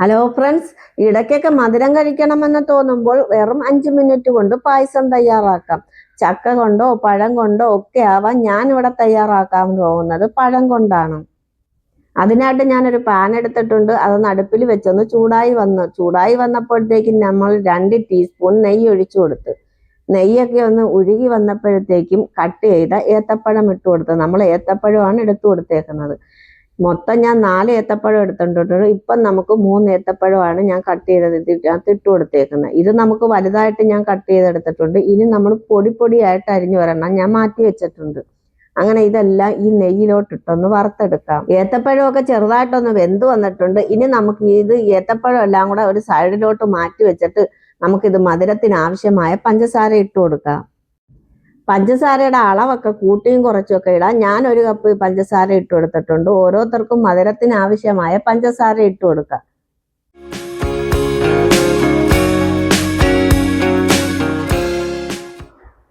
Hello friends ഇടയ്ക്കൊക്കെ മധുരം കഴിക്കണമെന്ന് തോന്നുമ്പോൾ വെറും അഞ്ച് മിനിറ്റ് കൊണ്ട് പായസം തയ്യാറാക്കാം. ചക്ക കൊണ്ടോ പഴം കൊണ്ടോ ഒക്കെ ആവാം ഞാൻ ഇവിടെ തയ്യാറാക്കാൻ പോകുന്നത് പഴം കൊണ്ടാണ്. അതിനായിട്ട് ഞാനൊരു പാൻ എടുത്തിട്ടുണ്ട്. അതൊന്ന് അടുപ്പിൽ വെച്ചൊന്ന് ചൂടായി വന്നു ചൂടായി വന്നപ്പോഴത്തേക്കും നമ്മൾ രണ്ട് ടീസ്പൂൺ നെയ്യ് ഒഴിച്ചു കൊടുത്ത്. നെയ്യൊക്കെ ഒന്ന് ഉരുകി വന്നപ്പോഴത്തേക്കും കട്ട് ചെയ്ത ഏത്തപ്പഴം ഇട്ട് കൊടുത്ത്. നമ്മൾ ഏത്തപ്പഴമാണ് എടുത്തു കൊടുത്തേക്കുന്നത്. മൊത്തം ഞാൻ നാല് ഏത്തപ്പഴം എടുത്തിട്ടുണ്ട് ഇപ്പം നമുക്ക് മൂന്ന് ഏത്തപ്പഴമാണ് ഞാൻ കട്ട് ചെയ്തത് ഇതിനകത്ത് ഇട്ട് കൊടുത്തേക്കുന്നത്. ഇത് നമുക്ക് വലുതായിട്ട് ഞാൻ കട്ട് ചെയ്തെടുത്തിട്ടുണ്ട്. ഇനി നമ്മൾ പൊടി പൊടിയായിട്ട് അരിഞ്ഞു വരണം. ഞാൻ മാറ്റി വെച്ചിട്ടുണ്ട്. അങ്ങനെ ഇതെല്ലാം ഈ നെയ്യിലോട്ട് ഇട്ടൊന്ന് വറുത്തെടുക്കാം. ഏത്തപ്പഴമൊക്കെ ചെറുതായിട്ടൊന്ന് വെന്ത് വന്നിട്ടുണ്ട്. ഇനി നമുക്ക് ഇത് ഏത്തപ്പഴം എല്ലാം കൂടെ ഒരു സൈഡിലോട്ട് മാറ്റി വെച്ചിട്ട് നമുക്കിത് മധുരത്തിന് ആവശ്യമായ പഞ്ചസാര ഇട്ട് കൊടുക്കാം. പഞ്ചസാരയുടെ അളവൊക്കെ കൂട്ടിയും കുറച്ചുമൊക്കെ ഇടാം. ഞാൻ ഒരു കപ്പ് പഞ്ചസാര ഇട്ട് കൊടുത്തിട്ടുണ്ട്. ഓരോരുത്തർക്കും മധുരത്തിന് ആവശ്യമായ പഞ്ചസാര ഇട്ട് കൊടുക്കാം.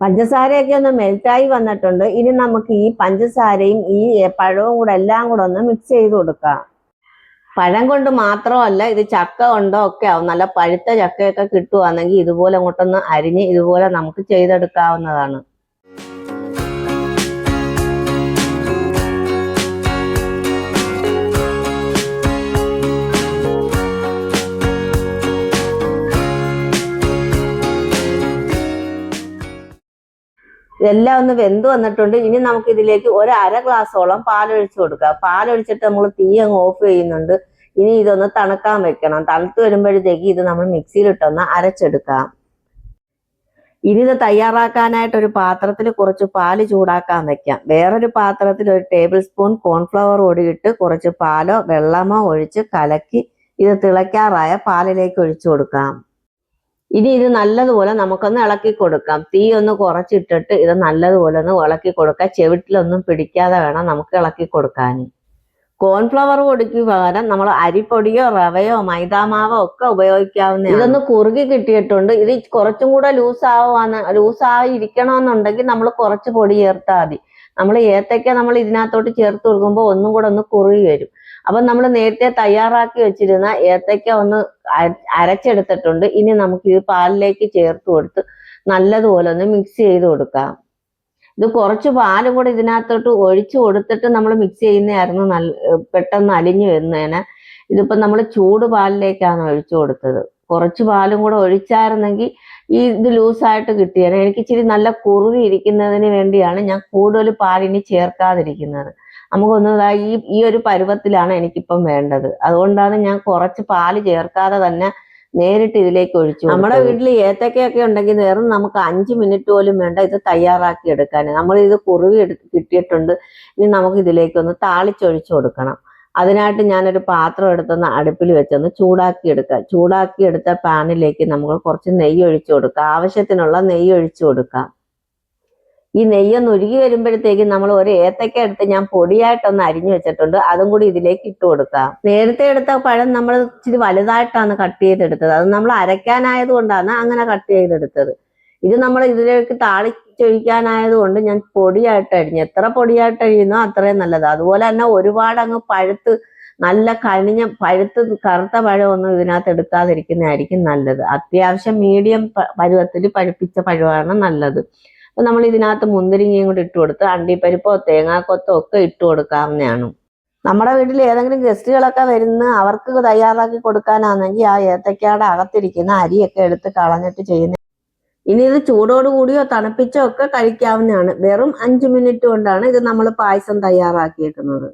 പഞ്ചസാരയൊക്കെ ഒന്ന് മെൽറ്റായി വന്നിട്ടുണ്ട്. ഇനി നമുക്ക് ഈ പഞ്ചസാരയും ഈ പഴവും കൂടെ എല്ലാം കൂടെ ഒന്ന് മിക്സ് ചെയ്ത് കൊടുക്കാം. പഴം കൊണ്ട് മാത്രമല്ല ഇത് ചക്ക കൊണ്ടോ ഒക്കെ ആവും. നല്ല പഴുത്ത ചക്കയൊക്കെ കിട്ടുവാണെങ്കിൽ ഇതുപോലെ അങ്ങോട്ടൊന്ന് അരിഞ്ഞ് ഇതുപോലെ നമുക്ക് ചെയ്തെടുക്കാവുന്നതാണ്. ഇതെല്ലാം ഒന്ന് വെന്ത് വന്നിട്ടുണ്ട്. ഇനി നമുക്ക് ഇതിലേക്ക് ഒരു അര ഗ്ലാസ്സോളം പാലൊഴിച്ച് കൊടുക്കുക പാലൊഴിച്ചിട്ട് നമ്മൾ തീ അങ്ങ് ഓഫ് ചെയ്യുന്നുണ്ട്. ഇനി ഇതൊന്ന് തണുക്കാൻ വെക്കണം. തണുത്ത് വരുമ്പോഴത്തേക്ക് ഇത് നമ്മൾ മിക്സിയിലിട്ടൊന്ന് അരച്ചെടുക്കാം. ഇനി ഇത് തയ്യാറാക്കാനായിട്ട് ഒരു പാത്രത്തിൽ കുറച്ച് പാൽ ചൂടാക്കാൻ വെക്കാം. വേറൊരു പാത്രത്തിൽ ഒരു ടേബിൾ സ്പൂൺ കോൺഫ്ലവർ ഓടിയിട്ട് കുറച്ച് പാലോ വെള്ളമോ ഒഴിച്ച് കലക്കി ഇത് തിളയ്ക്കാറായ പാലിലേക്ക് ഒഴിച്ചു കൊടുക്കാം. ഇനി ഇത് നല്ലതുപോലെ നമുക്കൊന്ന് ഇളക്കി കൊടുക്കാം. തീ ഒന്ന് കുറച്ചിട്ടിട്ട് ഇത് നല്ലതുപോലെ ഒന്ന് ഇളക്കി കൊടുക്കാം. ചെവിട്ടിലൊന്നും പിടിക്കാതെ വേണം നമുക്ക് ഇളക്കി കൊടുക്കാൻ കോൺഫ്ലവർ പൊടിക്ക് പകരം നമ്മൾ അരിപ്പൊടിയോ റവയോ മൈദാമാവോ ഒക്കെ ഉപയോഗിക്കാവുന്ന ഇതൊന്ന് കുറുകി കിട്ടിയിട്ടുണ്ട്. ഇത് കുറച്ചും കൂടെ ലൂസ് ആവുകയാണ് ലൂസ് ആയി ഇരിക്കണമെന്നുണ്ടെങ്കിൽ നമ്മൾ കുറച്ച് പൊടി ചേർത്താൽ മതി. നമ്മൾ ഏത്തക്ക നമ്മൾ ഇതിനകത്തോട്ട് ചേർത്ത് കൊടുക്കുമ്പോൾ ഒന്നും കൂടെ ഒന്ന് കുറുകി വരും. അപ്പൊ നമ്മൾ നേരത്തെ തയ്യാറാക്കി വെച്ചിരുന്ന ഏത്തക്ക ഒന്ന് അരച്ചെടുത്തിട്ടുണ്ട്. ഇനി നമുക്ക് ഇത് പാലിലേക്ക് ചേർത്ത് കൊടുത്ത് നല്ലതുപോലെ ഒന്ന് മിക്സ് ചെയ്ത് കൊടുക്കാം. ഇത് കുറച്ച് പാൽ കൂടെ ഇതിനകത്തോട്ട് ഒഴിച്ചു കൊടുത്തിട്ട് നമ്മൾ മിക്സ് ചെയ്യുന്നതായിരുന്നു നല്ല പെട്ടെന്ന് അലിഞ്ഞു വരുന്നതിന്. ഇതിപ്പോ നമ്മൾ ചൂട് പാലിലേക്കാണ് ഒഴിച്ചു കൊടുത്തത്. കുറച്ച് പാലും കൂടെ ഒഴിച്ചായിരുന്നെങ്കിൽ ഈ ഇത് ലൂസായിട്ട് കിട്ടിയാണ് എനിക്ക് ഇച്ചിരി നല്ല കുറുകി ഇരിക്കുന്നതിന് വേണ്ടിയാണ് ഞാൻ കൂടുതൽ പാലിനി ചേർക്കാതിരിക്കുന്നത്. നമുക്കൊന്ന് ഈ ഈ ഒരു പരുവത്തിലാണ് എനിക്കിപ്പം വേണ്ടത്. അതുകൊണ്ടാണ് ഞാൻ കുറച്ച് പാൽ ചേർക്കാതെ തന്നെ നേരിട്ട് ഇതിലേക്ക് ഒഴിച്ചു നമ്മുടെ വീട്ടിൽ ഏത്തക്കയൊക്കെ ഉണ്ടെങ്കിൽ നേരം നമുക്ക് അഞ്ച് മിനിറ്റ് പോലും വേണ്ട ഇത് തയ്യാറാക്കി എടുക്കാൻ. നമ്മൾ ഇത് കുറുവി എടു കിട്ടിയിട്ടുണ്ട്. ഇനി നമുക്ക് ഇതിലേക്കൊന്ന് താളിച്ചൊഴിച്ചു കൊടുക്കണം. അതിനായിട്ട് ഞാനൊരു പാത്രം എടുത്തൊന്ന് അടുപ്പിൽ വെച്ചൊന്ന് ചൂടാക്കി എടുക്കാം ചൂടാക്കി എടുത്ത പാനിലേക്ക് നമുക്ക് കുറച്ച് നെയ്യ് ഒഴിച്ചു കൊടുക്കാം ആവശ്യത്തിനുള്ള നെയ്യ് ഒഴിച്ചു കൊടുക്കാം ഈ നെയ്യൊന്ന് ഉരുകി വരുമ്പോഴത്തേക്കും നമ്മൾ ഒരു ഏത്തക്ക എടുത്ത് ഞാൻ പൊടിയായിട്ടൊന്ന് അരിഞ്ഞു വെച്ചിട്ടുണ്ട്. അതും കൂടി ഇതിലേക്ക് ഇട്ട് കൊടുക്കാം നേരത്തെ എടുത്ത പഴം നമ്മൾ ഇച്ചിരി വലുതായിട്ടാണ് കട്ട് ചെയ്തെടുത്തത്. അത് നമ്മൾ അരയ്ക്കാനായത് കൊണ്ടാണ് അങ്ങനെ കട്ട് ചെയ്തെടുത്തത്. ഇത് നമ്മൾ ഇതിലേക്ക് താളി താളിച്ചൊഴിക്കാനായത് കൊണ്ട് ഞാൻ പൊടിയായിട്ട് അരിഞ്ഞു. എത്ര പൊടിയായിട്ട് അരിയുന്നോ അത്രയും നല്ലത്. അതുപോലെ തന്നെ ഒരുപാട് അങ്ങ് പഴുത്ത് നല്ല കനിഞ്ഞ പഴുത്ത് കറുത്ത പഴമൊന്നും ഇതിനകത്ത് എടുക്കാതിരിക്കുന്നതായിരിക്കും നല്ലത്. അത്യാവശ്യം മീഡിയം പരുവത്തിൽ പഴുപ്പിച്ച പഴമാണ് നല്ലത്. അപ്പൊ നമ്മൾ ഇതിനകത്ത് മുന്തിരിങ്ങയും കൂടി ഇട്ട് കൊടുത്ത് അണ്ടിപ്പരിപ്പോ തേങ്ങാക്കൊത്തോ ഒക്കെ ഇട്ട് കൊടുക്കാവുന്നതാണ്. നമ്മുടെ വീട്ടിൽ ഏതെങ്കിലും ഗസ്റ്റുകളൊക്കെ വരുന്ന അവർക്ക് തയ്യാറാക്കി കൊടുക്കാനാണെങ്കിൽ ആ ഏത്തക്കയുടെ അകത്തിരിക്കുന്ന അരിയൊക്കെ എടുത്ത് കളഞ്ഞിട്ട് ചെയ്യുന്ന ഇനി ഇത് ചൂടോട് കൂടിയോ തണുപ്പിച്ചോ ഒക്കെ കഴിക്കാവുന്നതാണ്. വെറും അഞ്ചു മിനിറ്റ് കൊണ്ടാണ് ഇത് നമ്മൾ പായസം തയ്യാറാക്കിയേക്കുന്നത്.